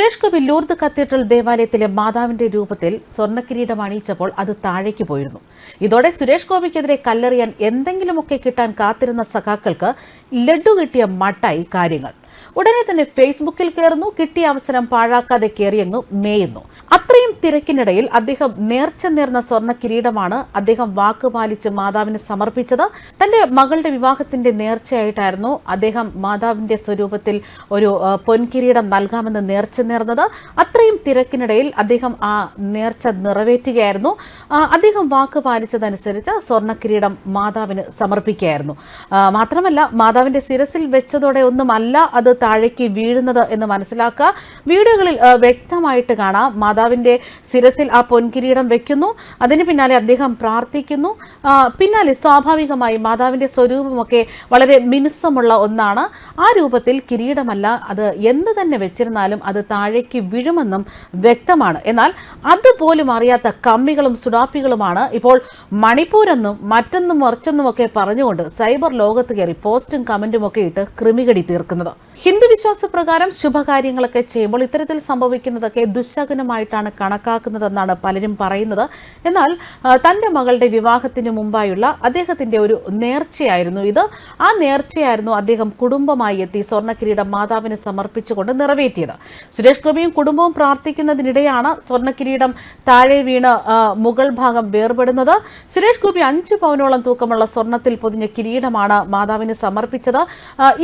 Suresh Gopi Lourdes cathedral ദേവാലയത്തിലെ മാതാവിന്റെ രൂപത്തിൽ സ്വർണക്കിരീടം അണിയിച്ചപ്പോൾ അത് താഴേക്ക് പോയിരുന്നു. ഇതോടെ സുരേഷ് ഗോപിക്കെതിരെ കല്ലെറിയാൻ എന്തെങ്കിലുമൊക്കെ കിട്ടാൻ കാത്തിരുന്ന സഖാക്കൾക്ക് ലഡു കിട്ടിയ മട്ടായി കാര്യങ്ങൾ. ഉടനെ തന്നെ ഫേസ്ബുക്കിൽ കയറുന്നു കിട്ടിയ അവസരം പാഴാക്കാതെ കയറിയെന്നു മേയുന്നു. അത്രയും തിരക്കിനിടയിൽ അദ്ദേഹം നേർച്ച നേർന്ന സ്വർണ കിരീടമാണ് അദ്ദേഹം വാക്ക് പാലിച്ച് മാതാവിന് സമർപ്പിച്ചത്. തന്റെ മകളുടെ വിവാഹത്തിന്റെ നേർച്ചയായിട്ടായിരുന്നു അദ്ദേഹം മാതാവിന്റെ സ്വരൂപത്തിൽ ഒരു പൊൻകിരീടം നൽകാമെന്ന് നേർച്ച നേർന്നത്. അത്രയും തിരക്കിനിടയിൽ അദ്ദേഹം ആ നേർച്ച നിറവേറ്റുകയായിരുന്നു. അദ്ദേഹം വാക്ക് പാലിച്ചതനുസരിച്ച് സ്വർണ കിരീടം മാതാവിന് സമർപ്പിക്കുകയായിരുന്നു. മാത്രമല്ല മാതാവിന്റെ ശിരസിൽ വെച്ചതോടെ ഒന്നുമല്ല അത് താഴേക്ക് വീഴുന്നത് എന്ന് മനസ്സിലാക്കുക. വീഡിയോകളിൽ വ്യക്തമായിട്ട് കാണാം. മാതാവിന്റെ ശിരസിൽ ആ പൊൻകിരീടം വെക്കുന്നു. അതിന് പിന്നാലെ അദ്ദേഹം പ്രാർത്ഥിക്കുന്നു. പിന്നാലെ സ്വാഭാവികമായി മാതാവിന്റെ സ്വരൂപമൊക്കെ വളരെ മിനുസമുള്ള ഒന്നാണ്. ആ രൂപത്തിൽ കിരീടമല്ല അത് എന്ത് തന്നെ വെച്ചിരുന്നാലും അത് താഴേക്ക് വീഴുമെന്നും വ്യക്തമാണ്. എന്നാൽ അതുപോലും അറിയാത്ത കമ്മികളും സുഡാപ്പികളുമാണ് ഇപ്പോൾ മണിപ്പൂരെന്നും മറ്റൊന്നും മറിച്ചൊന്നുമൊക്കെ പറഞ്ഞുകൊണ്ട് സൈബർ ലോകത്ത് കയറി പോസ്റ്റും കമന്റും ഒക്കെ ഇട്ട് ക്രിമികടി തീർക്കുന്നത്. ഹിന്ദു വിശ്വാസപ്രകാരം ശുഭകാര്യങ്ങളൊക്കെ ചെയ്യുമ്പോൾ ഇത്തരത്തിൽ സംഭവിക്കുന്നതൊക്കെ ദുശകനമായിട്ടാണ് കണക്കാക്കുന്നതെന്നാണ് പലരും പറയുന്നത്. എന്നാൽ തന്റെ മകളുടെ വിവാഹത്തിന് മുമ്പായുള്ള അദ്ദേഹത്തിന്റെ ഒരു നേർച്ചയായിരുന്നു ഇത്. ആ നേർച്ചയായിരുന്നു അദ്ദേഹം കുടുംബമായി എത്തി സ്വർണ കിരീടം മാതാവിന് സമർപ്പിച്ചുകൊണ്ട് നിറവേറ്റിയത്. സുരേഷ് ഗോപിയും കുടുംബവും പ്രാർത്ഥിക്കുന്നതിനിടെയാണ് സ്വർണ കിരീടം താഴെ വീണ് മുകൾ ഭാഗം വേർപെടുന്നത്. സുരേഷ് ഗോപി അഞ്ചു പവനോളം തൂക്കമുള്ള സ്വർണത്തിൽ പൊതിഞ്ഞ കിരീടമാണ് മാതാവിന് സമർപ്പിച്ചത്.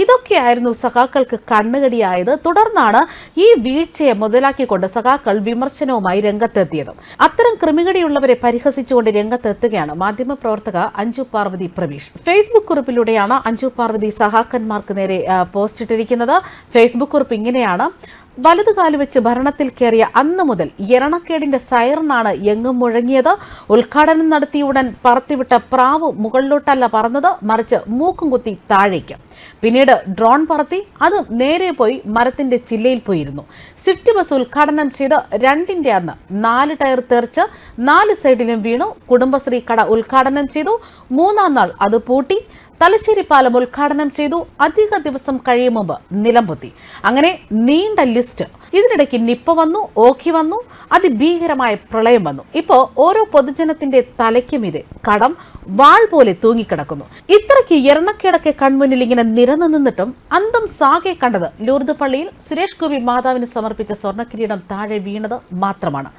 ഇതൊക്കെയായിരുന്നു സഖാക്കൾക്ക് കണ്ണുകടിയായത്. തുടർന്നാണ് ഈ വീഴ്ചയെ മുതലാക്കിക്കൊണ്ട് സഖാക്കൾ വിമർശനവുമായി രംഗത്തെത്തിയത്. അത്തരം ക്രിമികടിയുള്ളവരെ പരിഹസിച്ചുകൊണ്ട് രംഗത്തെത്തുകയാണ് മാധ്യമപ്രവർത്തക അഞ്ജു പാർവതി പ്രവീഷ്. ഫേസ്ബുക്ക് കുറിപ്പിലൂടെയാണ് അഞ്ജു പാർവതി സഹാക്കന്മാർക്ക് നേരെ പോസ്റ്റ് ഇട്ടിരിക്കുന്നത്. ഫേസ്ബുക്ക് കുറിപ്പ് ഇങ്ങനെയാണ്. വലതുകാൽ വെച്ച് ഭരണത്തിൽ കയറിയ അന്ന് മുതൽ എരണക്കേടിന്റെ സൈറനാണ് എങ്ങും മുഴങ്ങിയത്. ഉദ്ഘാടനം നടത്തിയ ഉടൻ പറത്തിവിട്ട പ്രാവ് മുകളിലോട്ടല്ല പറന്നത്. മറിച്ച് മൂക്കും കുത്തി താഴേക്ക്. പിന്നീട് ഡ്രോൺ പറത്തി അത് നേരെ പോയി മരത്തിന്റെ ചില്ലയിൽ പോയിരുന്നു. സ്വിഫ്റ്റ് ബസ് ഉദ്ഘാടനം ചെയ്ത് രണ്ടിന്റെ അന്ന് നാല് ടയർ തെറിച്ച് നാല് സൈഡിലും വീണു. കുടുംബശ്രീ കട ഉദ്ഘാടനം ചെയ്തു. മൂന്നാം നാൾ അത് പൂട്ടി. തലശ്ശേരി പാലം ഉദ്ഘാടനം ചെയ്തു. അധിക ദിവസം കഴിയും മുമ്പ് നിലംപൊത്തി. അങ്ങനെ നീണ്ട ലിസ്റ്റ് ഇതിനിടയ്ക്ക് നിപ്പ വന്നു ഓഖി വന്നു അതിഭീകരമായ പ്രളയം വന്നു. ഇപ്പോ ഓരോ പൊതുജനത്തിന്റെ തലയ്ക്കുമീതെ കടം വാൾ പോലെ തൂങ്ങിക്കിടക്കുന്നു. ഇത്രയ്ക്ക് എറണക്കേടൊക്കെ കൺമുന്നിൽ ഇങ്ങനെ നിരന്നു നിന്നിട്ടും അന്തം സാകെ കണ്ടത് ലൂർദ് പള്ളിയിൽ സുരേഷ് ഗോപി മാതാവിന് സമർപ്പിച്ച സ്വർണക്കിരീടം താഴെ വീണത് മാത്രമാണ്.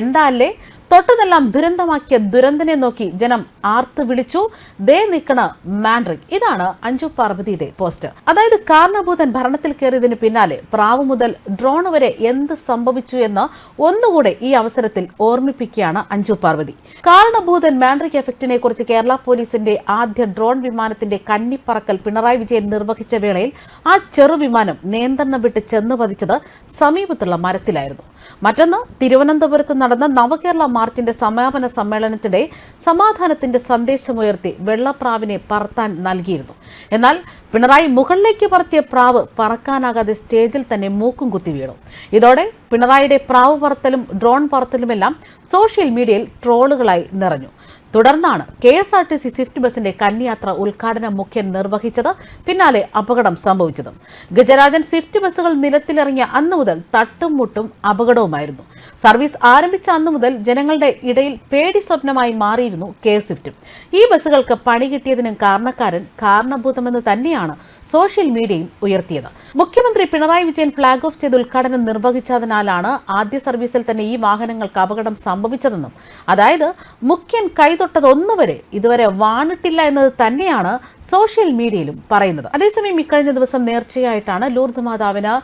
എന്താ അല്ലേ? തൊട്ടതെല്ലാം ദുരന്തമാക്കിയ ദുരന്തനെ നോക്കി ജനം ആർത്ത് വിളിച്ചു. ദേ നിക്കണ മാൻഡ്രിക്. ഇതാണ് അഞ്ചു പാർവതിയുടെ പോസ്റ്റ് അതായത് കാരണഭൂതൻ ഭരണത്തിൽ കയറിയതിന് പിന്നാലെ പ്രാവ് മുതൽ ഡ്രോൺ വരെ എന്ത് സംഭവിച്ചു എന്ന് ഒന്നുകൂടെ ഈ അവസരത്തിൽ ഓർമ്മിപ്പിക്കുകയാണ് അഞ്ചു പാർവതി. കാരണഭൂതൻ മാൻഡ്രിക് എഫക്റ്റിനെ കുറിച്ച് കേരള പോലീസിന്റെ ആദ്യ ഡ്രോൺ വിമാനത്തിന്റെ കന്നിപ്പറക്കൽ പിണറായി വിജയൻ നിർവഹിച്ച വേളയിൽ ആ ചെറുവിമാനം നിയന്ത്രണം വിട്ട് ചെന്ന് പതിച്ചത് സമീപത്തുള്ള മരത്തിലായിരുന്നു. മറ്റൊന്ന് തിരുവനന്തപുരത്ത് നടന്ന നവകേരള മാർച്ചിന്റെ സമാപന സമ്മേളനത്തിനിടെ സമാധാനത്തിന്റെ സന്ദേശമുയർത്തി വെള്ളപ്രാവിനെ പറത്താൻ നൽകിയിരുന്നു. എന്നാൽ പിണറായി മുകളിലേക്ക് പറത്തിയ പ്രാവ് പറക്കാനാകാതെ സ്റ്റേജിൽ തന്നെ മൂക്കും കുത്തി വീണു. ഇതോടെ പിണറായിയുടെ പ്രാവ് പറത്തലും ഡ്രോൺ പറത്തലുമെല്ലാം സോഷ്യൽ മീഡിയയിൽ ട്രോളുകളായി നിറഞ്ഞു. തുടർന്നാണ് K S R T C swift ബസിന്റെ കന്നിയാത്ര ഉദ്ഘാടനം മുഖ്യൻ നിർവഹിച്ചത് പിന്നാലെ അപകടം സംഭവിച്ചത്. ഗജരാജൻ സ്വിഫ്റ്റ് ബസ്സുകൾ നിലത്തിലിറങ്ങിയ അന്നു മുതൽ തട്ടും മുട്ടും അപകടവുമായിരുന്നു. സർവീസ് ആരംഭിച്ച അന്നു മുതൽ ജനങ്ങളുടെ ഇടയിൽ പേടി സ്വപ്നമായി മാറിയിരുന്നു കെ സ്വിഫ്റ്റും ഈ ബസ്സുകൾക്ക് പണി കിട്ടിയതിനും കാരണക്കാരൻ കാരണഭൂതമെന്ന് തന്നെയാണ് സോഷ്യൽ മീഡിയയിൽ ഉയർത്തിയത്. മുഖ്യമന്ത്രി പിണറായി വിജയൻ ഫ്ളാഗ് ഓഫ് ചെയ്ത് ഉദ്ഘാടനം നിർവഹിച്ചതിനാലാണ് ആദ്യ സർവീസിൽ തന്നെ ഈ വാഹനങ്ങൾക്ക് അപകടം സംഭവിച്ചതെന്നും അതായത് മുഖ്യൻ കൈതൊട്ടതൊന്നുവരെ ഇതുവരെ വാണിട്ടില്ല എന്നത് തന്നെയാണ് സോഷ്യൽ മീഡിയയിലും പറയുന്നത്. അതേസമയം ഇക്കഴിഞ്ഞ ദിവസം നേർച്ചയായിട്ടാണ് ലൂർദ് മാതാവിന്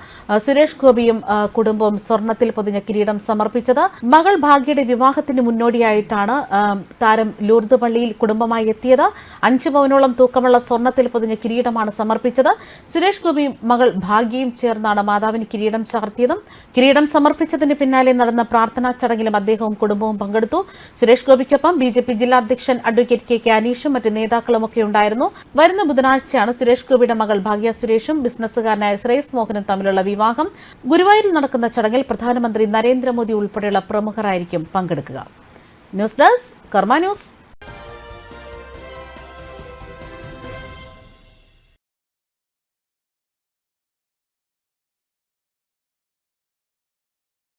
സുരേഷ് ഗോപിയും കുടുംബവും സ്വർണത്തിൽ പൊതിഞ്ഞ കിരീടം സമർപ്പിച്ചത്. മകൾ ഭാഗ്യയുടെ വിവാഹത്തിന് മുന്നോടിയായിട്ടാണ് താരം ലൂർദ് പള്ളിയിൽ കുടുംബമായി എത്തിയത്. അഞ്ച് പവനോളം തൂക്കമുള്ള സ്വർണത്തിൽ പൊതിഞ്ഞ കിരീടമാണ് സമർപ്പിച്ചത്. സുരേഷ് ഗോപിയും മകൾ ഭാഗ്യയും ചേർന്നാണ് മാതാവിന് കിരീടം ചാർത്തിയതും. കിരീടം സമർപ്പിച്ചതിന് പിന്നാലെ നടന്ന പ്രാർത്ഥനാ ചടങ്ങിലും അദ്ദേഹവും കുടുംബവും പങ്കെടുത്തു. സുരേഷ് ഗോപിക്കൊപ്പം ബി ജില്ലാ അധ്യക്ഷൻ അഡ്വക്കേറ്റ് കെ കെ അനീഷും മറ്റ് നേതാക്കളുമൊക്കെ ഉണ്ടായിരുന്നു. വരുന്ന ബുധനാഴ്ചയാണ് സുരേഷ് ഗോപിയുടെ മകൾ ഭാഗ്യ സുരേഷും ബിസിനസ്സുകാരനായ ശ്രേയസ് മോഹനും തമ്മിലുള്ള വിവാഹം. ഗുരുവായൂരിൽ നടക്കുന്ന ചടങ്ങിൽ പ്രധാനമന്ത്രി നരേന്ദ്രമോദി ഉൾപ്പെടെയുള്ള പ്രമുഖരായിരിക്കും പങ്കെടുക്കുക. News desk Karma news.